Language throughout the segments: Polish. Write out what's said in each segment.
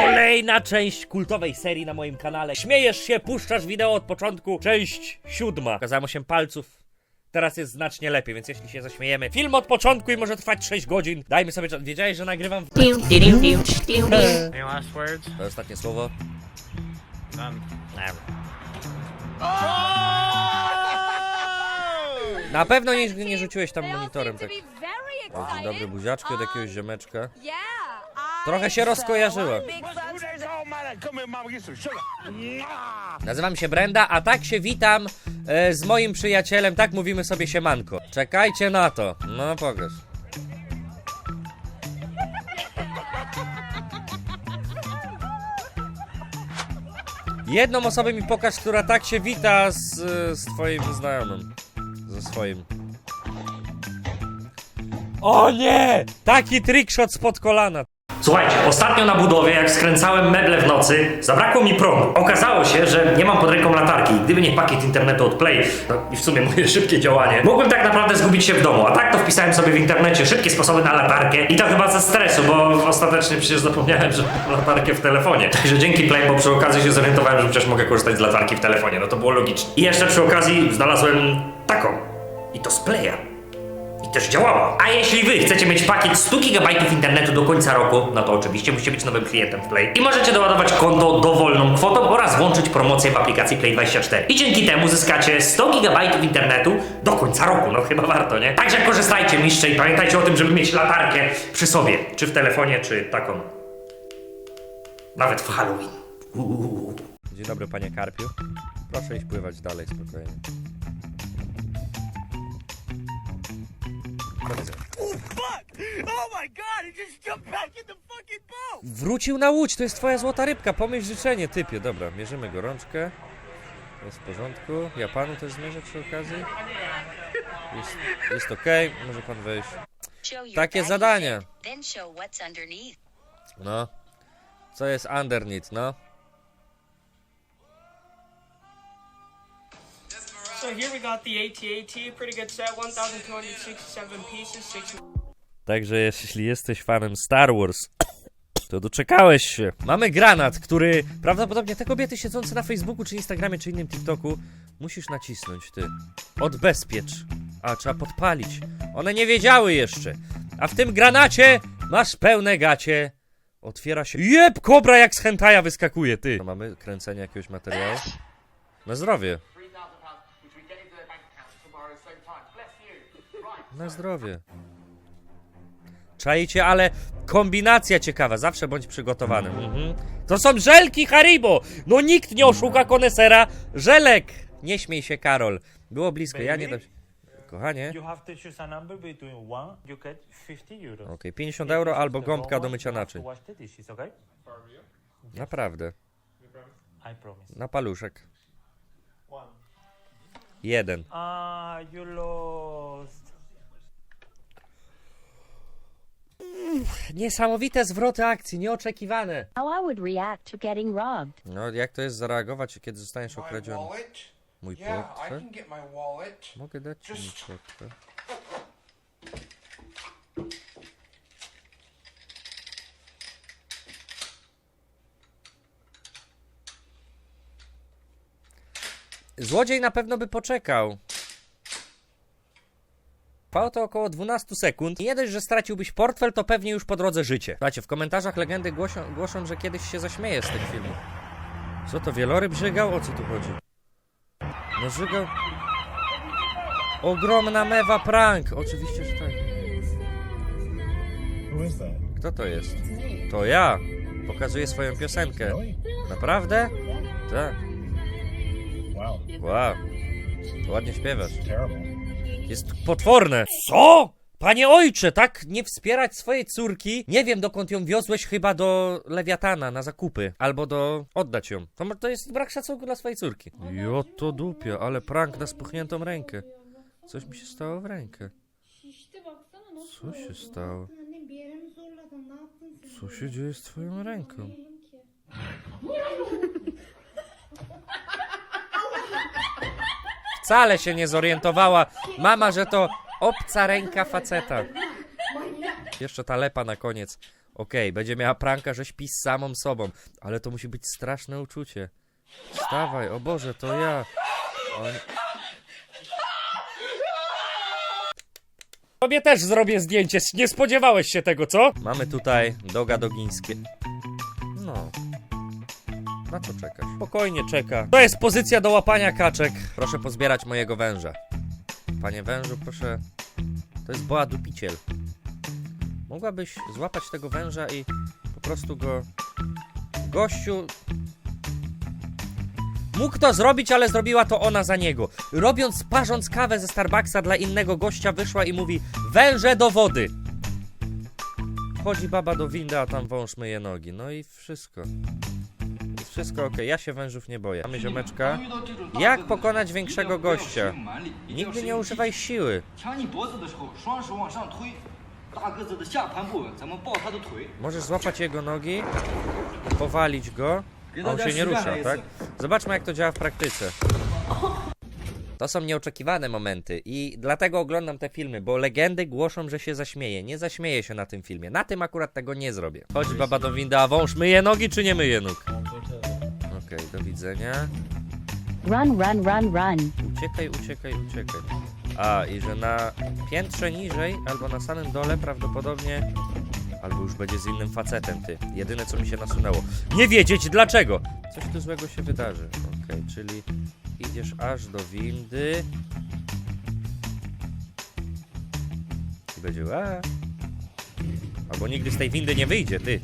Kolejna część kultowej serii na moim kanale. Śmiejesz się, puszczasz wideo od początku. Część siódma. Pokazałem 8 palców. Teraz jest znacznie lepiej, więc jeśli się zaśmiejemy. Film od początku i może trwać 6 godzin. Dajmy sobie czas. Wiedziałeś, że nagrywam w... Any last words? To ostatnie słowo. None. Na pewno nie, nie rzuciłeś tam monitorem tak. dobry, buziaczki od jakiegoś ziomeczka. Yeah, Trochę się. Mwah. Nazywam się Brenda, a tak się witam e, z moim przyjacielem, tak mówimy sobie siemanko. Czekajcie na to. No pokaż. Jedną osobę mi pokaż, która tak się wita z, z twoim znajomym. Ze swoim. O nie! Taki trickshot spod kolana. Słuchajcie, ostatnio na budowie, jak skręcałem meble w nocy, zabrakło mi prądu. Okazało się, że nie mam pod ręką latarki. Gdyby nie pakiet internetu od Play, no i w sumie moje szybkie działanie, mógłbym tak naprawdę zgubić się w domu. A tak to wpisałem sobie w internecie szybkie sposoby na latarkę i to chyba ze stresu, bo ostatecznie przecież zapomniałem, że mam latarkę w telefonie. Także dzięki Play, bo przy okazji się zorientowałem, że przecież mogę korzystać z latarki w telefonie. No to było logiczne. I jeszcze przy okazji znalazłem taką. I to z Playa. I też działała. A jeśli wy chcecie mieć pakiet 100 GB internetu do końca roku, no to oczywiście musicie być nowym klientem w Play. I możecie doładować konto dowolną kwotą oraz włączyć promocję w aplikacji Play24. I dzięki temu zyskacie 100 GB internetu do końca roku. No chyba warto, nie? Także korzystajcie mistrze i pamiętajcie o tym, żeby mieć latarkę przy sobie. Czy w telefonie, czy taką. Nawet w Halloween. Uuu. Dzień dobry panie Karpiu. Proszę iść pływać dalej spokojnie. Wrócił na łódź, to jest twoja złota rybka, pomyśl życzenie, typie. Dobra, mierzymy gorączkę. Jest w porządku. Ja panu też zmierzę przy okazji. Jest, jest okej, może pan wejść. Takie zadanie. No. Co jest underneath, no? So here we got the pretty good set, 1,267 pieces, 6 Także jeśli jesteś fanem Star Wars, to doczekałeś się. Mamy granat, który prawdopodobnie te kobiety siedzące na Facebooku, czy Instagramie, czy innym TikToku musisz nacisnąć, ty. Odbezpiecz. A, trzeba podpalić. One nie wiedziały jeszcze. A w tym granacie masz pełne gacie. Otwiera się. Jeb, kobra jak z hentaja wyskakuje, ty. Mamy kręcenie jakiegoś materiału. Na zdrowie. Na zdrowie. Czajcie, ale kombinacja ciekawa, zawsze bądź przygotowany. Mhm. To są żelki Haribo! No nikt nie oszuka konesera żelek! Nie śmiej się, Karol. Było blisko, ja nie dam się... Kochanie, You have to choose a number between one, you get 50 euros. okej, 50 euro albo gąbka do mycia naczyń. to wash the dishes, okay? Naprawdę, I promise. na paluszek. Jeden. Ah, you lost. Niesamowite zwroty akcji, nieoczekiwane. How I would react to getting robbed. No, jak to jest zareagować, kiedy zostaniesz okradziony? Mój portfel? wallet. Mogę dać ci mój portfel. Złodziej na pewno by poczekał. Trwało to około 12 sekund. Nie dość, że straciłbyś portfel, to pewnie już po drodze życie. Słuchajcie, w komentarzach legendy głoszą, głoszą, że kiedyś się zaśmieje z tych filmów. Co to, wieloryb żygał? O co tu chodzi? No żygał... Ogromna mewa prank! Oczywiście, że tak. Kto to jest? To ja! Pokazuję swoją piosenkę. Naprawdę? Tak. Wow. Ładnie śpiewasz. Jest potworne. Co? Panie ojcze, tak nie wspierać swojej córki? Nie wiem, dokąd ją wiozłeś, chyba do Lewiatana na zakupy. Albo do... oddać ją. To, to jest brak szacunku dla swojej córki. Jo to dupia, ale prank na spuchniętą rękę. Coś mi się stało w rękę. Co się stało? Co się dzieje z twoją ręką? Wcale się nie zorientowała mama, że to obca ręka faceta. Jeszcze ta lepa na koniec. Okej, będzie miała pranka, że śpi z samą sobą, ale to musi być straszne uczucie. Wstawaj, o Boże, to ja. O... Tobie też zrobię zdjęcie, nie spodziewałeś się tego, co? Mamy tutaj doga dogińskie. No. Na co czekasz? Spokojnie czeka. To jest pozycja do łapania kaczek. Proszę pozbierać mojego węża. Panie wężu, proszę. To jest boa dupiciel. Mogłabyś złapać tego węża i po prostu go. Gościu. Mógł to zrobić, ale zrobiła to ona za niego. Robiąc, parząc kawę ze Starbucksa dla innego gościa, wyszła i mówi: Węże do wody! Wchodzi baba do windy, a tam wąż myje nogi. No i wszystko wszystko ok, ja się wężów nie boję. Mamy ziomeczka. Jak pokonać większego gościa? Nigdy nie używaj siły. Możesz złapać jego nogi, powalić go, a on się nie rusza, tak? Zobaczmy jak to działa w praktyce. To są nieoczekiwane momenty i dlatego oglądam te filmy, bo legendy głoszą, że się zaśmieje. Nie zaśmieje się na tym filmie. Na tym akurat tego nie zrobię. Chodź baba do winda, a wąż myje nogi czy nie myje nóg? Okej, do widzenia. Run, run, run, run. Uciekaj, uciekaj, uciekaj. A, i że na piętrze niżej, albo na samym dole prawdopodobnie... Albo już będzie z innym facetem, ty. Jedyne, co mi się nasunęło. Nie wiedzieć dlaczego! Coś tu złego się wydarzy. Okej, czyli idziesz aż do windy. I będzie... A. Albo nigdy z tej windy nie wyjdzie, ty.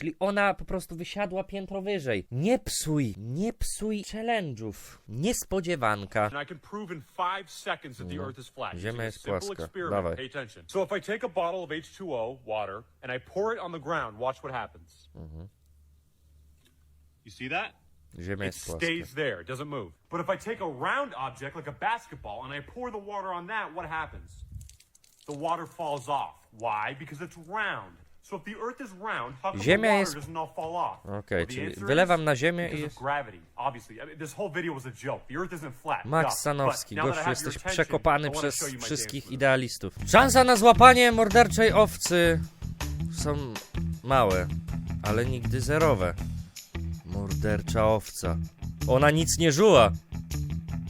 Czyli ona po prostu wysiadła piętro wyżej. Nie psuj, nie psuj challenge'ów. Niespodziewanka. And I can prove in five seconds that the Earth is flat. Ziemia jest simple płaska. experiment. Dawaj. Pay attention. So if I take a bottle of H2O, water, and I pour it on the ground, watch what happens. You see that? Ziemia It jest płaska. stays there. It doesn't move. But if I take a round object like a basketball and I pour the water on that, what happens? The water falls off. Why? Because it's round. Ziemia jest-? Okej, the czyli wylewam na ziemię i. Max. Sanowski, your jesteś przekopany przez wszystkich idealistów. Szansa na złapanie morderczej owcy są małe, ale nigdy zerowe. Mordercza owca. Ona nic nie żuła.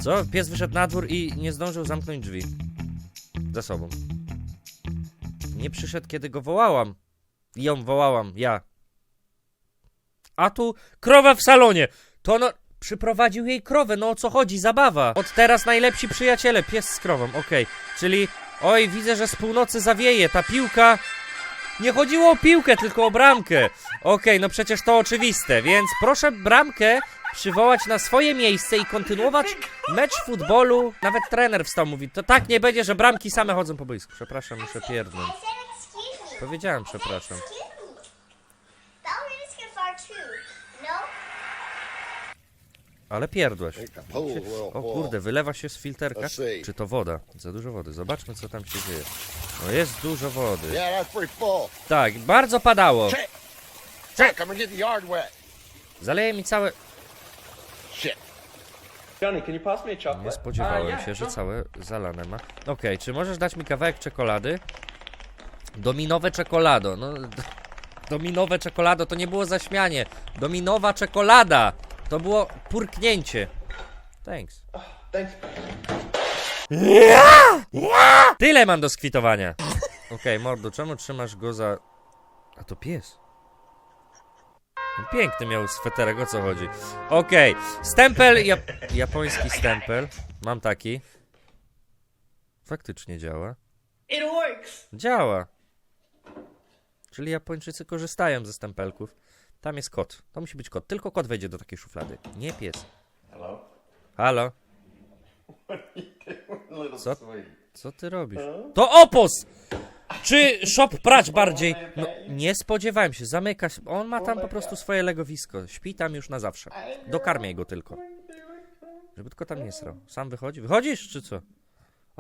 Co? Pies wyszedł na dwór i nie zdążył zamknąć drzwi. Za sobą. Nie przyszedł, kiedy go wołałam. Ją wołałam, ja. A tu krowa w salonie. To no... Przyprowadził jej krowę, no o co chodzi? Zabawa. Od teraz najlepsi przyjaciele, pies z krową, okej. Czyli, oj, widzę, że z północy zawieje, ta piłka... Nie chodziło o piłkę, tylko o bramkę. Okej, no przecież to oczywiste, więc proszę bramkę przywołać na swoje miejsce i kontynuować mecz futbolu. Nawet trener wstał, mówi, to tak nie będzie, że bramki same chodzą po boisku. Przepraszam, muszę pierdnąć. Powiedziałem przepraszam. Ale pierdłeś. O kurde, wylewa się z filterka. Czy to woda? Za dużo wody. Zobaczmy, co tam się dzieje. No jest dużo wody. Tak, bardzo padało. Zaleje mi całe... Nie spodziewałem się, że całe zalane ma. Okej, czy możesz dać mi kawałek czekolady? Dominowe czekolado. No, dominowe czekolado to nie było zaśmianie. Dominowa czekolada. To było purknięcie. Thanks. Tyle mam do skwitowania. Okej, mordo, czemu trzymasz go za... A to pies. No, Piękny miał sweterek, o co chodzi? Okej, stempel, jap japoński stempel. Mam taki. Faktycznie działa. It works. Działa. Czyli Japończycy korzystają ze stempelków. Tam jest kot. To musi być kot. Tylko kot wejdzie do takiej szuflady. Nie pies. Halo? Halo? Co, co ty robisz? To opos! Czy shop prać bardziej? No, nie spodziewałem się. Zamyka się. On ma tam po prostu swoje legowisko. Śpi tam już na zawsze. Dokarmiaj go tylko. Żeby tylko tam nie srał. Sam wychodzi? Wychodzisz, czy co?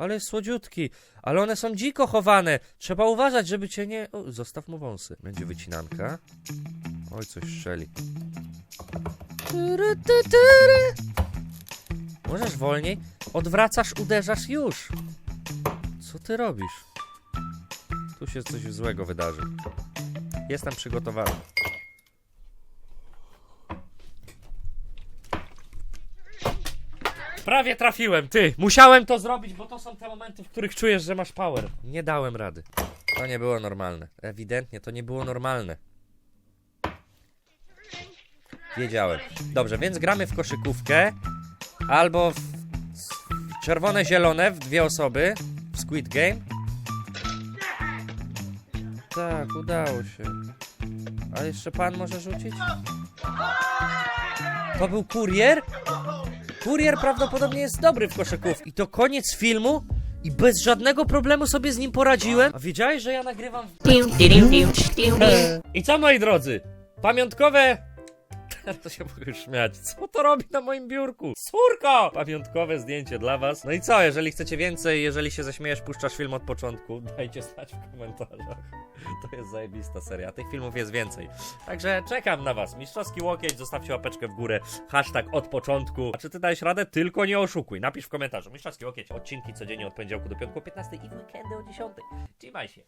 Ale słodziutki. Ale one są dziko chowane. Trzeba uważać, żeby cię nie... O, zostaw mu wąsy. Będzie wycinanka. Oj, coś tyry. Możesz wolniej? Odwracasz, uderzasz już. Co ty robisz? Tu się coś złego wydarzy. Jestem przygotowany. Prawie trafiłem, ty! Musiałem to zrobić, bo to są te momenty, w których czujesz, że masz power. Nie dałem rady. To nie było normalne. Ewidentnie to nie było normalne. Wiedziałem. Dobrze, więc gramy w koszykówkę albo w czerwone, zielone w dwie osoby w Squid Game. Tak, udało się. A jeszcze pan może rzucić? To był kurier? Kurier prawdopodobnie jest dobry w koszykówkę. I to koniec filmu? I bez żadnego problemu sobie z nim poradziłem? A wiedziałeś, że ja nagrywam w... I co moi drodzy? Pamiątkowe... To się mogę śmiać. Co to robi na moim biurku? Surko! Pamiątkowe zdjęcie dla was. No i co, jeżeli chcecie więcej, jeżeli się zaśmiejesz, puszczasz film od początku, dajcie znać w komentarzach. To jest zajebista seria. Tych filmów jest więcej. Także czekam na was. Mistrzowski łokieć, zostawcie łapeczkę w górę. Hashtag od początku. A czy ty dałeś radę? Tylko nie oszukuj. Napisz w komentarzu. Mistrzowski łokieć. Odcinki codziennie od poniedziałku do piątku o 15 i w weekendy o 10. Trzymaj się.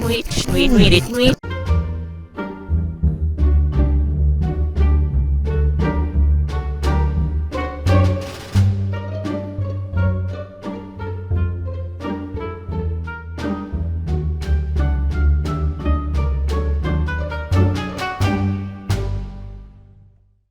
Tweet,